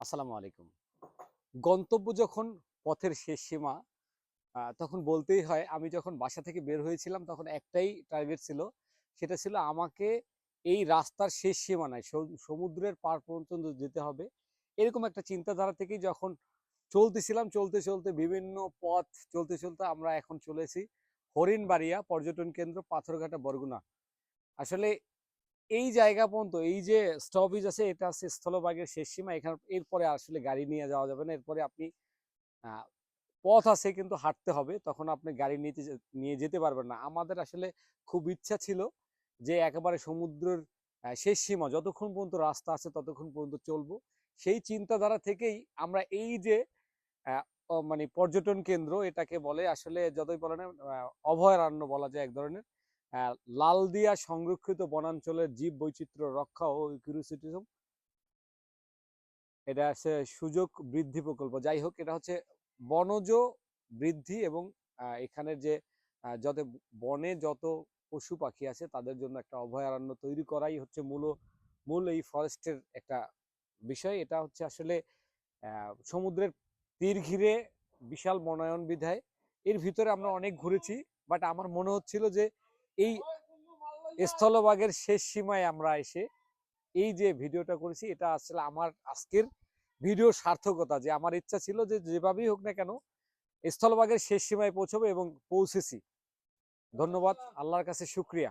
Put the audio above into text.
আসসালামু আলাইকুম। গন্তব্য যখন পথের শেষ সীমা তখন বলতেই হয়, আমি যখন বাসা থেকে বের হয়েছিলাম, তখন একটাই টার্গেট ছিল, সেটা ছিল আমাকে এই রাস্তার শেষ সীমানায় সম- সমুদ্রের পার পর্যন্ত যেতে হবে। এরকম একটা চিন্তাধারা থেকেই যখন চলতেছিলাম, চলতে চলতে বিভিন্ন পথ চলতে চলতে আমরা এখন চলেছি হরিণবাড়িয়া পর্যটন কেন্দ্র, পাথরঘাটা, বরগুনা। আসলে এই জায়গা পর্যন্ত, এই যে স্টপেজ আছে, এটা আছে স্থলভাগের শেষ সীমা। এখানে, এরপরে আসলে গাড়ি নিয়ে যাওয়া যাবে না। এরপরে আপনি পথ আছে কিন্তু হাঁটতে হবে। তখন আপনি গাড়ি নিতে নিয়ে যেতে পারবেন না। আমাদের আসলে খুব ইচ্ছা ছিল যে একেবারে সমুদ্রের শেষ সীমা, যতক্ষণ পর্যন্ত রাস্তা আছে ততক্ষণ পর্যন্ত চলবো। সেই চিন্তাধারা থেকেই আমরা এই যে মানে পর্যটন কেন্দ্র, এটাকে বলে আসলে যতই বলে না অভয়ারণ্য বলা যায় এক ধরনের। লালদিয়া সংরক্ষিত বনাঞ্চলের জীব বৈচিত্র্য রক্ষা ও ইকোসিস্টেম এটা আছে সুযোগ বৃদ্ধি প্রকল্প। যাই হোক, এটা হচ্ছে বনজ বৃদ্ধি এবং এখানের যে যত বনে যত পশু পাখি আছে, তাদের জন্য একটা অভয়ারণ্য তৈরি করাই হচ্ছে মূল মূল এই ফরেস্টের একটা বিষয়। এটা হচ্ছে আসলে সমুদ্রের তীর ঘিরে বিশাল বনায়ন বিধায়। এর ভিতরে আমরা অনেক ঘুরেছি, বাট আমার মনে হচ্ছিল যে এই স্থলভাগের শেষ সীমায় আমরা এসে এই যে ভিডিওটা করেছি এটা আসলে আমার আজকের ভিডিও সার্থকতা যে আমার ইচ্ছা ছিল যে যেভাবেই হোক না কেন স্থলভাগের শেষ সীমায় পৌঁছবে এবং পৌঁছেছি। ধন্যবাদ আল্লাহর কাছে শুক্রিয়া।